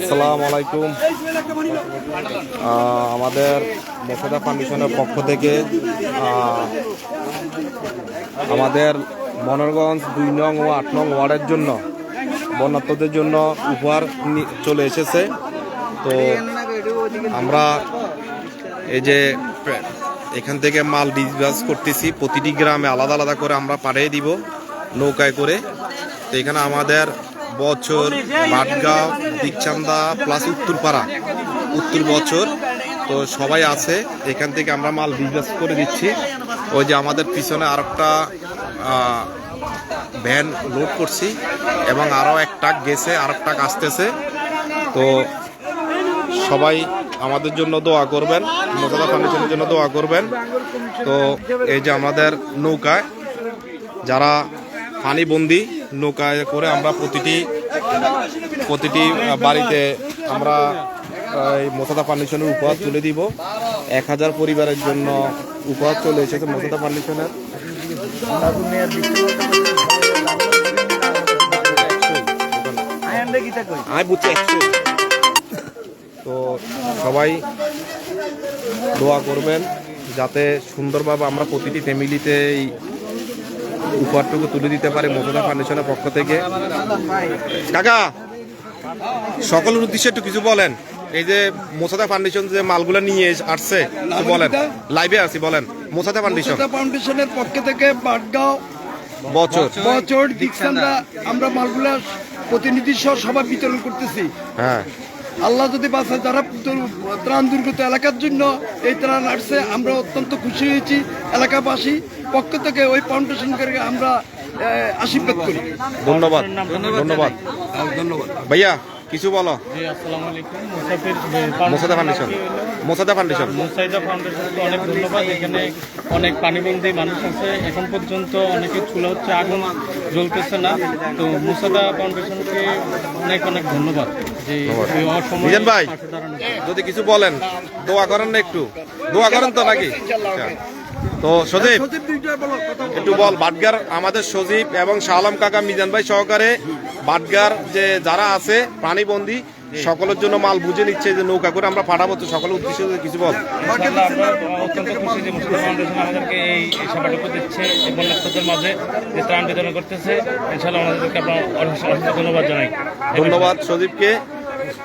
আসসালামু আলাইকুম। আমাদের মোসাদা ফাউন্ডেশনের পক্ষ থেকে আমাদের মনোরগঞ্জ দুই নং ও আট নং ওয়ার্ডের জন্য, বন্যাত্মদের জন্য উপহার চলে এসেছে। তো আমরা এই যে এখান থেকে মাল ডিসবাস করতেছি, প্রতিটি গ্রামে আলাদা আলাদা করে আমরা পাঠিয়ে দিব, নৌকায় করে। তো এখানে আমাদের বছর বাটগাঁও দীক্ষান্দা প্লাস উত্তরপাড়া। উত্তর বছর। তো সবাই আছে এখান থেকে আমরা মাল বিজনেস করে দিচ্ছি। ওই যে আমাদের পিছনে আরেকটা আহ, ভ্যান লোড করছি এবং আরও এক ট্রাক গেছে আর ট্রাক আসতেছে। তো সবাই আমাদের জন্য দোয়া করবেন মোজাদা ফাউন্ডেশনের জন্য দোয়া করবেন। তো এই যে আমাদের নৌকায় যারা পানিবন্দি নৌকায় করে আমরা প্রতিটি প্রতিটি বাড়িতে আমরা এই মোসাদা ফাউন্ডেশনের উপহার তুলে দিব। এক হাজার পরিবারের জন্য উপহার চলে এসেছে বুঝছি একশো তো সবাই দোয়া করবেন, যাতে সুন্দরভাবে আমরা প্রতিটি ফ্যামিলিতে এই উপহারটুকু তুলে দিতে পারি মমতা ফাউন্ডেশনের পক্ষ থেকে। কাকা সকলের উদ্দেশ্যে একটু কিছু বলেন। এই যে মোসাদা ফাউন্ডেশন যে মালগুলো নিয়ে আসছে বলেন। লাইভে আছি বলেন। মোসাদা ফাউন্ডেশন। ফাউন্ডেশনের পক্ষ থেকে বাটগাঁও বছর। বছর আমরা মালগুলা প্রতিনিধি সহ সবাই বিতরণ করতেছি। হ্যাঁ। আল্লাহ যদি বাঁচায় যারা ত্রাণ দুর্গত এলাকার জন্য এই ত্রাণ আসছে আমরা অত্যন্ত খুশি হয়েছি। এলাকাবাসী পক্ষ থেকে ওই ফাউন্ডেশন করে আমরা আশীর্বাদ করি। ধন্যবাদ। ধন্যবাদ। ধন্যবাদ ভাইয়া কিছু বলো। জি আসসালামু আলাইকুম। মুসাফির মোসাদা ফাউন্ডেশন মোসাদা ফাউন্ডেশন মুসাইদা ফাউন্ডেশনকে অনেক ধন্যবাদ। এখানে অনেক পানিবন্দী মানুষ আছে। এখন পর্যন্ত অনেকে চুলা হচ্ছে আগুন জ্বলতেছে না। তো মুসাদা ফাউন্ডেশনকে অনেক অনেক ধন্যবাদ যে মিজান ভাই। যদি কিছু বলেন দোয়া করেন না একটু। দোয়া করেন তো নাকি। তো সজীব বলো। একটু বল বাটগার আমাদের সজীব এবং শাহলাম কাকা মিজান ভাই সহকারে বাটগার যে যারা আছে প্রাণীবন্দী সকলের জন্য মাল বুঝে নিচ্ছে যে নৌকা করে আমরা পাঠাবো। তো সকলের উদ্দেশ্যে কিছু বল। ইনশাআল্লাহ আমরা অত্যন্ত খুশি যে মুসাদা ফাউন্ডেশন আমাদেরকে এই এই সেবাটুকু দিচ্ছে এই বন্যার্থদের মাঝে যে ত্রাণ বিতরণ করতেছে। ইনশাআল্লাহ আমাদেরকে আপনার অশেষ অশেষ ধন্যবাদ জানাই। ধন্যবাদ সজীবকে।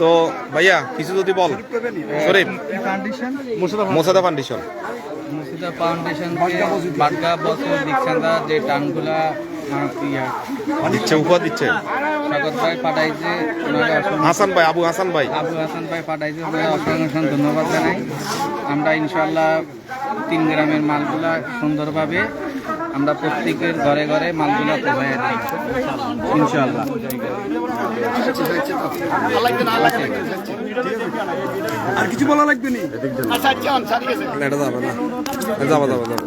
তো ভাইয়া কিছু যদি বল। শরীফ মোসাদা ফাউন্ডেশন মুর্শিদা ফাউন্ডেশনকে বাটকা বছর দীক্ষান্দা যে টানগুলা দিচ্ছে উপহার দিচ্ছে। স্বাগত ভাই পাঠাইছে। হাসান ভাই আবু হাসান ভাই। আবু হাসান ভাই পাঠাইছে। অসংখ্য ধন্যবাদ জানাই। আমরা ইনশাল্লাহ তিন গ্রামের মালগুলা সুন্দরভাবে আমরা প্রত্যেকের ঘরে ঘরে মালগুলা দিই ইনশাল্লাহ আর কিছু বলা লাগবে নি? এটা যাবে না। যাবে যাবে যাবে।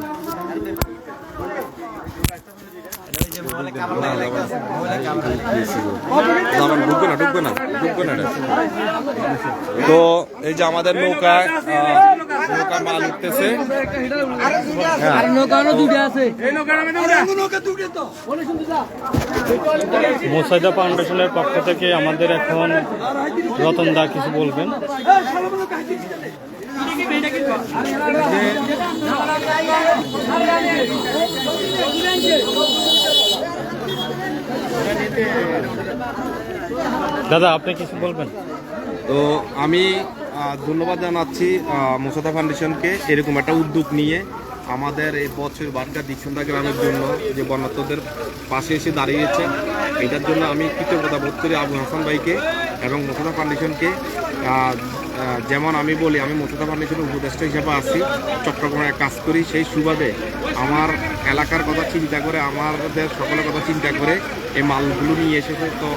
তো এই যে আমাদের নৌকায় মাল উঠতেছে। মোসাইদা ফাউন্ডেশনের পক্ষ থেকে আমাদের এখন রতন দা কিছু বলবেন? দাদা আপনি কিছু বলবেন? তো আমি ধন্যবাদ জানাচ্ছি মোসাদা ফাউন্ডেশনকে এরকম একটা উদ্যোগ নিয়ে আমাদের এই বছর বাটকা দীক্ষন্দা গ্রামের জন্য যে বন্যাত্মদের পাশে এসে দাঁড়িয়েছে, এটার জন্য আমি কৃতজ্ঞতা বোধ করি আবু হাসান ভাইকে এবং মোসাদা ফাউন্ডেশনকে। যেমন আমি বলি, আমি মোসাদা ফাউন্ডেশনের উপদেষ্টা হিসেবে আছি, চট্টগ্রামে কাজ করি, সেই সুবাদে আমার এলাকার কথা চিন্তা করে, আমাদের সকলের কথা চিন্তা করে এই মালগুলো নিয়ে এসেছে। তো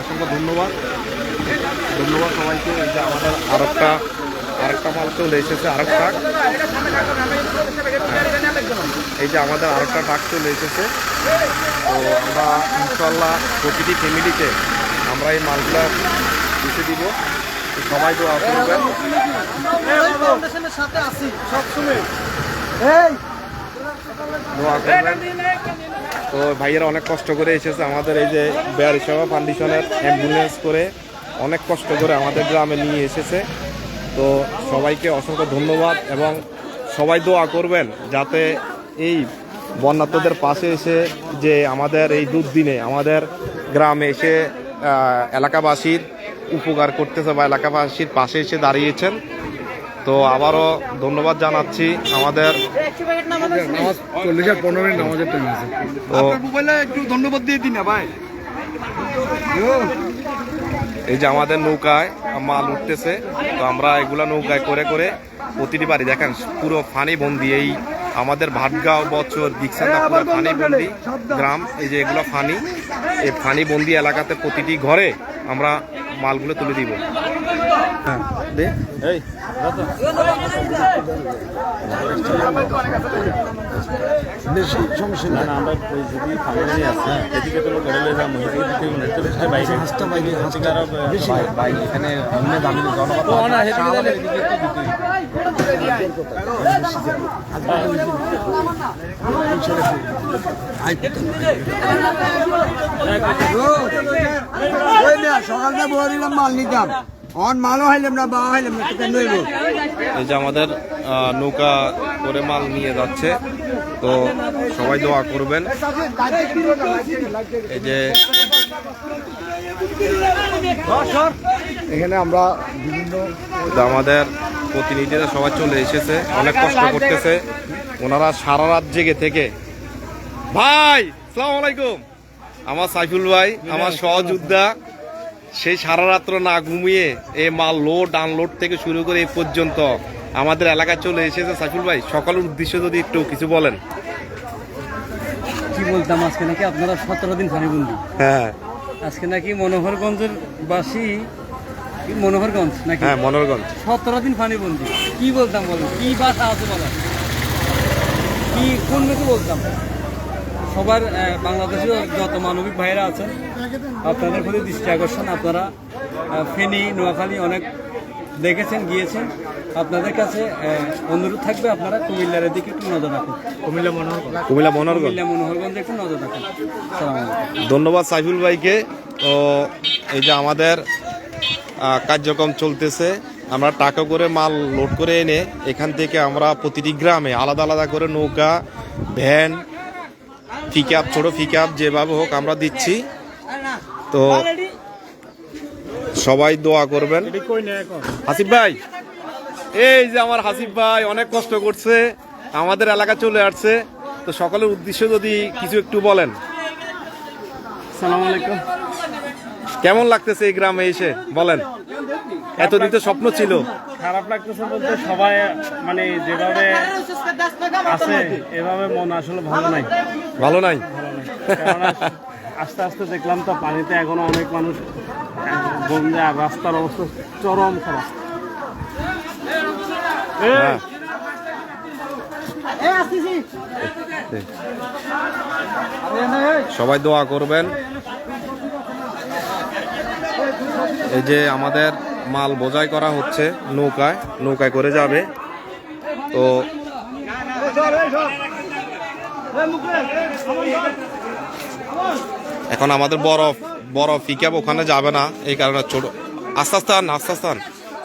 অসংখ্য ধন্যবাদ। ধন্যবাদ সবাইকে। এই যে আমাদের আরেকটা আরেকটা মাল চলে এসেছে আরেক ট্রাক এই যে আমাদের আরেকটা ট্রাক চলে এসেছে। তো আমরা ইনশাল্লাহ প্রতিটি ফ্যামিলিতে আমরা এই মালগুলো দিতে দিব। সবাই তো করবেন। দোয়া করবেন। তো ভাইয়েরা অনেক কষ্ট করে এসেছে আমাদের এই যে বেয়ারি সেবা ফাউন্ডেশনের অ্যাম্বুলেন্স করে। অনেক কষ্ট করে আমাদের গ্রামে নিয়ে এসেছে। তো সবাইকে অসংখ্য ধন্যবাদ এবং সবাই দোয়া করবেন যাতে এই বন্যাত্মদের পাশে এসে যে আমাদের এই দুর্দিনে আমাদের গ্রামে এসে এলাকাবাসীর উপকার করতেছে বা এলাকাবাসীর পাশে এসে দাঁড়িয়েছেন। তো আবারও ধন্যবাদ জানাচ্ছি আমাদের। তো ধন্যবাদ দিয়ে দিন না ভাই। এই যে আমাদের নৌকায় মাল উঠতেছে, তো আমরা এগুলা নৌকায় করে করে প্রতিটি বাড়ি দেখেন, পুরো ফানি বন্দি, এই আমাদের ভাটগাঁও বছর দিকসান্দা পুরো ফানি বন্দি গ্রাম এই যে এগুলো ফানি এই ফানি বন্দি এলাকাতে প্রতিটি ঘরে আমরা মালগুলো তুলে দিব। হ্যাঁ বেশি সমস্যা নেই। আমরা যদি ফামিলি আছে। এদিকে তো লোক গেলে যা মহিলা দিতে উন্নত বাইরে। হাসটা বাইরে হাসটা আরও বেশি। ভাই এখানে অন্য দামি জনগণ সকালটা বলিলাম মাল নিতাম অন মালও হাইলাম না বা হাইলাম না কেন এই যে আমাদের নৌকা করে মাল নিয়ে যাচ্ছে তো সবাই দোয়া করবেন। এই যে এখানে আমরা বিভিন্ন আমাদের প্রতিনিধিরা সবাই চলে এসেছে অনেক কষ্ট করতেছে। ওনারা সারা রাত জেগে থেকে। ভাই সালাম আলাইকুম। আমার সাইফুল ভাই আমার সহযোদ্ধা সেই সারা রাত্র না ঘুমিয়ে এই মাল লোড আনলোড থেকে শুরু করে এই পর্যন্ত আমাদের এলাকায় চলে এসেছে। সাইফুল ভাই সকালের উদ্দেশ্য যদি একটু কিছু বলেন। কি বলতাম আজকে নাকি আপনারা সতেরো দিন ফাঁড়িবন্দি। হ্যাঁ। আজকে নাকি মনোহরগঞ্জের বাসী মনোহরগঞ্জ নাকি? হ্যাঁ মনোরগঞ্জ সতেরো দিন ফাঁড়িবন্দি কি বলতাম বলুন কি ভাষা আছে বলার কি কোন মেয়েকে বলতাম? সবার আহ, বাংলাদেশের যত মানবিক ভাইরা আছেন আপনাদের প্রতি দৃষ্টি আকর্ষণ আপনারা ফেনী নোয়াখালী অনেক দেখেছেন গিয়েছেন। আপনাদের কাছে অনুরোধ থাকবে আপনারা কুমিল্লার দিকে একটু নজর রাখুন। কুমিল্লা মনোহর কুমিল্লা মনোরগঞ্জ কুমিল্লা মনোহরগঞ্জে একটু নজর রাখুন। ধন্যবাদ সাইফুল ভাইকে। তো এই যে আমাদের কার্যক্রম চলতেছে। আমরা টাকা করে মাল লোড করে এনে এখান থেকে আমরা প্রতিটি গ্রামে আলাদা আলাদা করে নৌকা, ভ্যান পিকআপ ছোট পিকআপ যেভাবে হোক আমরা দিচ্ছি। তো সবাই দোয়া করবেন। হাসিফ ভাই, এই যে আমার হাসিফ ভাই অনেক কষ্ট করছে, আমাদের এলাকা চলে আসছে। তো সকলের উদ্দেশ্য যদি কিছু একটু বলেন। সালাম আলাইকুম। কেমন লাগতেছে এই গ্রামে এসে? বলেন। এতদিন তো স্বপ্ন ছিল। খারাপ লাগতেছে বলতে সবাই মানে যেভাবে আছে এভাবে মন আসলে ভালো নাই। ভালো নাই? আস্তে আস্তে দেখলাম তো পানিতে এখনও অনেক মানুষ বন্ধে আর রাস্তার অবস্থা চরম খারাপ। হ্যাঁ। সবাই দোয়া করবেন। এই যে আমাদের মাল বোঝাই করা হচ্ছে নৌকায় নৌকায় করে যাবে। তো এখন আমাদের বরফ বরফ পিকআপ ওখানে যাবে না, এই কারণে ছোট আস্তে আস্তে আন, আস্তে আস্তে আন।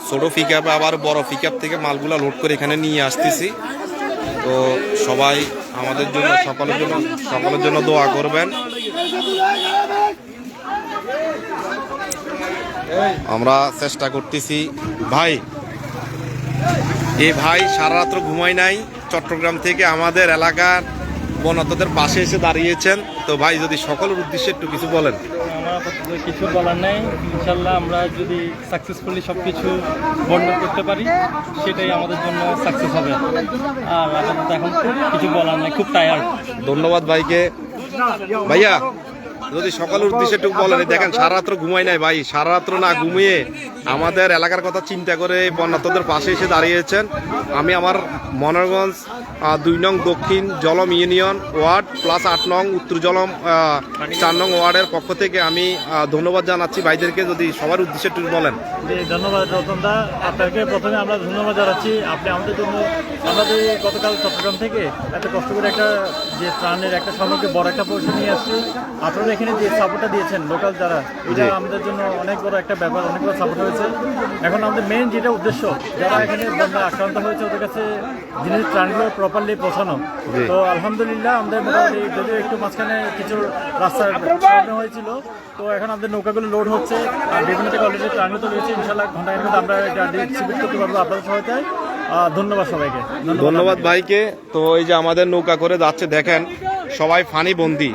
ছোট পিকআপে আবার বড় পিকআপ থেকে মালগুলা লোড করে এখানে নিয়ে আসতেছি। তো সবাই আমাদের জন্য, সকলের জন্য সকলের জন্য দোয়া করবেন। আমরা চেষ্টা করতেছি। ভাই এই ভাই সারা রাত্র ঘুমাই নাই চট্টগ্রাম থেকে আমাদের এলাকার বনতদের পাশে এসে দাঁড়িয়েছেন। তো ভাই যদি সকলের উদ্দেশ্যে একটু কিছু বলেন। আমার কিছু বলার নাই। ইনশাল্লাহ আমরা যদি সাকসেসফুলি সব কিছু বর্ণনা করতে পারি সেটাই আমাদের জন্য সাকসেস হবে। আর আপাতত এখন কিছু বলার নাই খুব টায়ার্ড ধন্যবাদ ভাইকে। ভাইয়া যদি সকাল উদ্দেশ্যে টুক বলেন দেখেন সারা রাত্র ঘুমাই নাই ভাই সারা রাত্র না ঘুমিয়ে আমাদের এলাকার কথা চিন্তা করে বন্যাত্মদের পাশে এসে দাঁড়িয়েছেন। আমি আমার মনোরগঞ্জ দুই নং দক্ষিণ জলম ইউনিয়ন ওয়ার্ড প্লাস আট নং উত্তর জলম চার নং ওয়ার্ডের পক্ষ থেকে আমি ধন্যবাদ জানাচ্ছি। ভাইদেরকে যদি সবার উদ্দেশ্যে একটু বলেন। জি ধন্যবাদ রতনদা আপনাকে প্রথমে আমরা ধন্যবাদ জানাচ্ছি। আপনি আমাদের জন্য আমরা যে গতকাল চট্টগ্রাম থেকে এত কষ্ট করে একটা যে ত্রাণের একটা সামগ্রী বড় একটা পয়সা নিয়ে আসছি আপনারা এখানে যে সাপোর্টটা দিয়েছেন লোকাল যারা এটা আমাদের জন্য অনেক বড় একটা ব্যাপার অনেক বড় সাপোর্ট হয়েছে। এখন আমাদের মেন যেটা উদ্দেশ্য যারা এখানে আক্রান্ত হয়েছে ওদের কাছে জিনিস ত্রাণগুলো প্রপারলি পৌঁছানো। তো আলহামদুলিল্লাহ আমাদের মোটামুটি যদিও একটু মাঝখানে কিছু রাস্তার প্রবলেম হয়েছিল তো এখন আমাদের নৌকাগুলো লোড হচ্ছে আর বিভিন্ন থেকে অলরেডি ত্রাণগুলো তো রয়েছে। ইনশাল্লাহ ঘণ্টা ঘণ্টা আমরা এটা ডিস্ট্রিবিউট করতে পারব আপনাদের সহায়তায় ধন্যবাদ সবাইকে। ধন্যবাদ। ভাইকে। তো এই যে আমাদের নৌকা করে যাচ্ছে দেখেন সবাই ফানি বন্দি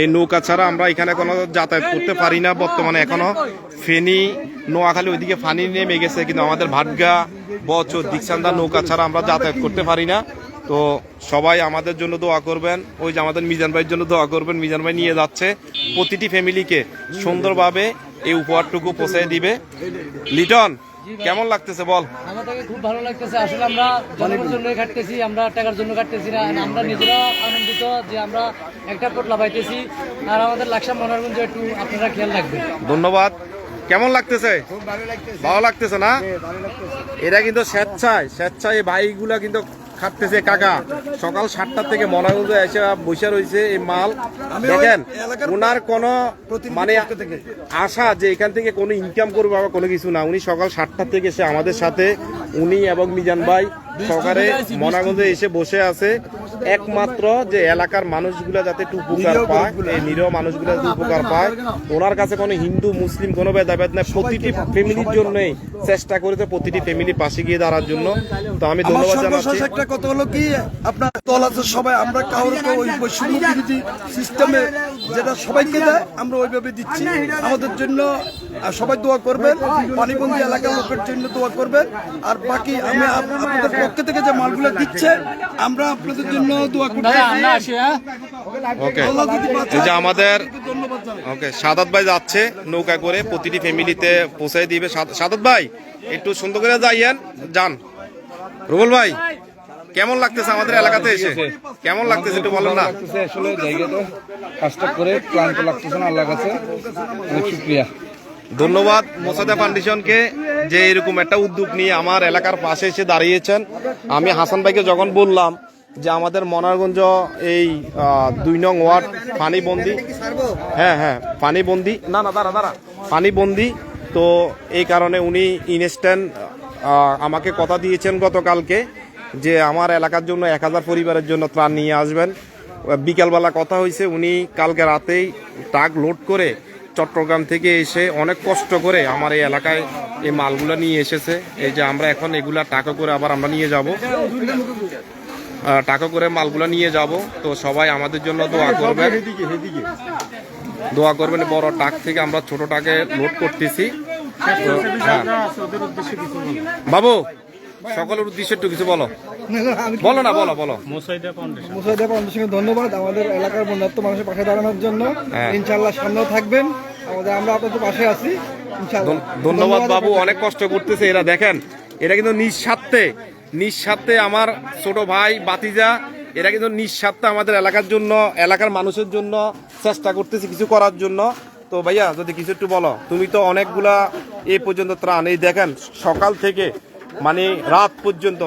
এই নৌকা ছাড়া আমরা এখানে কোনো যাতায়াত করতে পারি না বর্তমানে এখনও। ফেনি নোয়াখালী ওইদিকে ফানি নেমে গেছে কিন্তু আমাদের ভাটগা বছর দিকসান্দা নৌকা ছাড়া আমরা যাতায়াত করতে পারি না। তো সবাই আমাদের জন্য দোয়া করবেন ওই যে আমাদের মিজান ভাইয়ের জন্য দোয়া করবেন মিজান ভাই নিয়ে যাচ্ছে প্রতিটি ফ্যামিলিকে সুন্দরভাবে এই উপহারটুকু পৌঁছে দিবে। লিটন কেমন লাগতেছে বল? আমাদেরকে খুব ভালো লাগতেছে। আসলে আমরা জনগণের জন্য খাটতেছি আমরা টাকার জন্য খাটতেছি না। আমরা নিজেরা আনন্দিত যে আমরা একটা পোটলা পাইতেছি। আর আমাদের লাকসাম মনোরঞ্জন একটু আপনারা খেয়াল রাখবেন। ধন্যবাদ। কেমন লাগতেছে? ভালো লাগতেছে। না? এরা কিন্তু স্বেচ্ছায় স্বেচ্ছায় এই ভাইগুলা কিন্তু খাটতেছে কাকা। সকাল সাতটা থেকে মনাগঞ্জে এসে বসে রয়েছে এই মাল। দেখেন ওনার কোন মানে আশা যে এখান থেকে কোনো ইনকাম করবে বা কোনো কিছু না উনি সকাল সাতটা থেকে এসে আমাদের সাথে উনি এবং মিজান ভাই সকালে মনাগঞ্জে এসে বসে আছে। একমাত্র যে এলাকার মানুষগুলা যাতে একটু উপকার পায় এই নিরীহ মানুষগুলা যাতে উপকার পায় ওনার কাছে কোনো হিন্দু মুসলিম কোনো ভেদাভেদ নাই। প্রতিটি ফ্যামিলির জন্যই চেষ্টা করেছে প্রতিটি ফ্যামিলি পাশে গিয়ে দাঁড়ার জন্য। তো আমি ধন্যবাদ জানাচ্ছি। একটা কথা হলো কি আপনার দল আছে সবাই আমরা কাউকে ওই সিস্টেমে যেটা সবাইকে দেয় আমরা ওইভাবে দিচ্ছি। আমাদের জন্য আহ, সবাই দোয়া করবেন। পানিবন্দী এলাকার লোকের জন্য দোয়া করবেন। আর বাকি আমি আপনাদের পক্ষ থেকে যে মালগুলো দিচ্ছে আমরা আপনাদের জন্য দোয়া করছি। ওকে। আল্লাহ এই যে আমাদের ওকে সাদাত ভাই যাচ্ছে নৌকা করে প্রতিটি ফ্যামিলিতে পৌঁছে দিবে। সাদ- সাদাত ভাই একটু সুন্দর করে যাইয়েন যান। রুবল ভাই কেমন লাগতেছে আমাদের এলাকাতে এসে? কেমন লাগতেছে একটু বলেন না? আসলে জায়গাটা কাজটা করে ক্লান্ত লাগতেছে না আল্লাহর কাছে। অনেক শুক্রিয়া। ধন্যবাদ মোসাদা ফাউন্ডেশনকে যে এরকম একটা উদ্যোগ নিয়ে আমার এলাকার পাশে এসে দাঁড়িয়েছেন। আমি হাসান ভাইকে যখন বললাম যে আমাদের মনারগঞ্জ এই দুই নং ওয়ার্ড পানিবন্দি হ্যাঁ হ্যাঁ পানিবন্দি না না, দাঁড়া দাঁড়া পানিবন্দি তো এই কারণে উনি ইনস্ট্যান্ট আমাকে কথা দিয়েছেন গতকালকে যে আমার এলাকার জন্য এক হাজার পরিবারের জন্য ত্রাণ নিয়ে আসবেন। বিকালবেলা কথা হয়েছে উনি কালকে রাতেই ট্রাক লোড করে চট্টগ্রাম থেকে এসে অনেক কষ্ট করে আমার এই এলাকায় এই মালগুলো নিয়ে এসেছে। এই যে আমরা এখন এগুলা টাকা করে আবার আমরা নিয়ে যাব। টাকা করে মালগুলো নিয়ে যাব। তো সবাই আমাদের জন্য দোয়া করবেন। দোয়া করবেন, বড় টাক থেকে আমরা ছোট টাকে লোড করতেছি। হ্যাঁ। বাবু, সকলের উদ্দেশ্যে একটু কিছু বলো। বলো না বলো বলো। মুসাইদা ফাউন্ডেশন। মুসাইদা ফাউন্ডেশনকে ধন্যবাদ। আমাদের এলাকার বন্যাত্ম মানুষের পাশে দাঁড়ানোর জন্য। হ্যাঁ। ইনশাআল্লাহ সামনেও থাকবেন। আমাদের আমরা আপনাদের পাশে আছি। ধন্যবাদ বাবু অনেক কষ্ট করতেছে। এরা দেখেন এরা কিন্তু নিঃস্বার্থে নিঃস্বার্থে আমার ছোট ভাই বাতিজা এরা কিন্তু নিঃস্বার্থে আমাদের এলাকার জন্য এলাকার মানুষের জন্য চেষ্টা করতেছে কিছু করার জন্য। তো ভাইয়া যদি কিছু একটু বলো তুমি তো অনেকগুলা এই পর্যন্ত ত্রাণ। এই দেখেন সকাল থেকে মানে রাত পর্যন্ত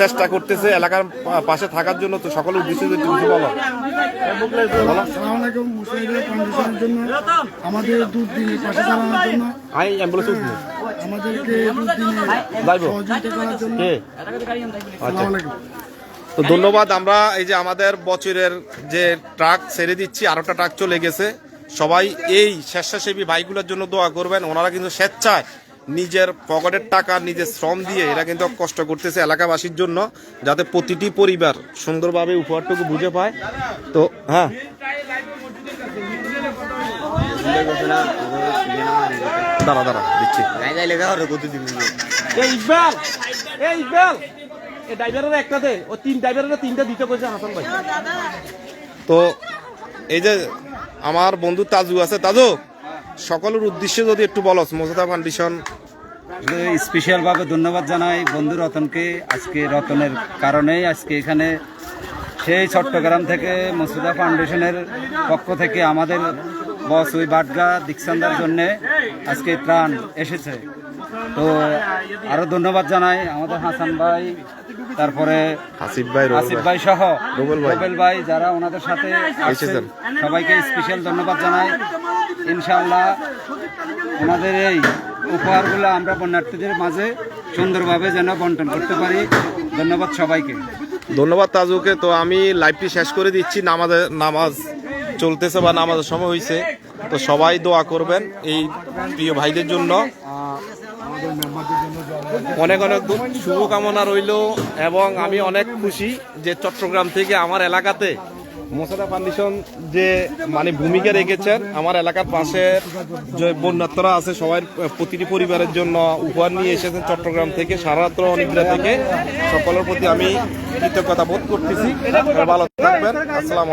চেষ্টা করতেছে এলাকার পাশে থাকার জন্য তো সকলের উদ্দেশ্যে যদি একটু কিছু বলো। আমাদের দুধ দিনে পাশে দাঁড়ানোর জন্য। আই অ্যাম্বুলেন্স উঠবো। আমাদেরকে আচ্ছা। তো ধন্যবাদ আমরা এই যে আমাদের বছরের যে ট্রাক ছেড়ে দিচ্ছি আরোটা ট্রাক চলে গেছে। সবাই এই স্বেচ্ছাসেবী ভাইগুলোর জন্য দোয়া করবেন ওনারা কিন্তু স্বেচ্ছায় নিজের পকেটের টাকা নিজের শ্রম দিয়ে এরা কিন্তু কষ্ট করতেছে এলাকাবাসীর জন্য যাতে প্রতিটি পরিবার সুন্দরভাবে উপহারটুকু বুঝে পায়। তো হ্যাঁ। দাঁড়া দাঁড়া দিচ্ছি। এই ড্রাইভারের ও তিন ড্রাইভারের তিনটা দিতে কইছে হাসান ভাই। তো এই যে আমার বন্ধু তাজু আছে তাজু? সকলের উদ্দেশ্যে যদি একটু বলো মোজাদা ফাউন্ডেশন। স্পেশালভাবে ধন্যবাদ জানাই বন্ধু রতনকে আজকে রতনের কারণেই। আজকে এখানে সেই চট্টগ্রাম থেকে মসুদা ফাউন্ডেশনের পক্ষ থেকে আমাদের বস ওই বাটগা দীক্ষান্দার জন্যে আজকে প্রাণ এসেছে। তো আরও ধন্যবাদ জানাই আমাদের হাসান ভাই তারপরে হাসিফ ভাই আসিফ ভাই। সহ রুবেল ভাই। যারা ওনাদের সাথে। এসেছেন। সবাইকে স্পেশাল ধন্যবাদ জানাই। ইনশাল্লাহ ওনাদের এই উপহারগুলো আমরা বন্যার্থীদের মাঝে সুন্দরভাবে যেন বন্টন করতে পারি। ধন্যবাদ সবাইকে। ধন্যবাদ তাজুকে। তো আমি লাইভটি শেষ করে দিচ্ছি। নামাজের নামাজ চলতেছে বা নামাজের সময় হয়েছে তো সবাই দোয়া করবেন এই প্রিয় ভাইদের জন্য। অনেক অনেক শুভকামনা রইল এবং আমি অনেক খুশি যে চট্টগ্রাম থেকে আমার এলাকাতে মোসাদা ফাউন্ডেশন যে মানে ভূমিকা রেখেছেন, আমার এলাকার পাশে যে বন্যাত্মরা আছে, সবাই প্রতিটি পরিবারের জন্য উপহার নিয়ে এসেছেন চট্টগ্রাম থেকে সারাত্র অনিদ্রা থেকে। সকলের প্রতি আমি কৃতজ্ঞতা বোধ করতেছি। ভালো থাকবেন। আসসালামু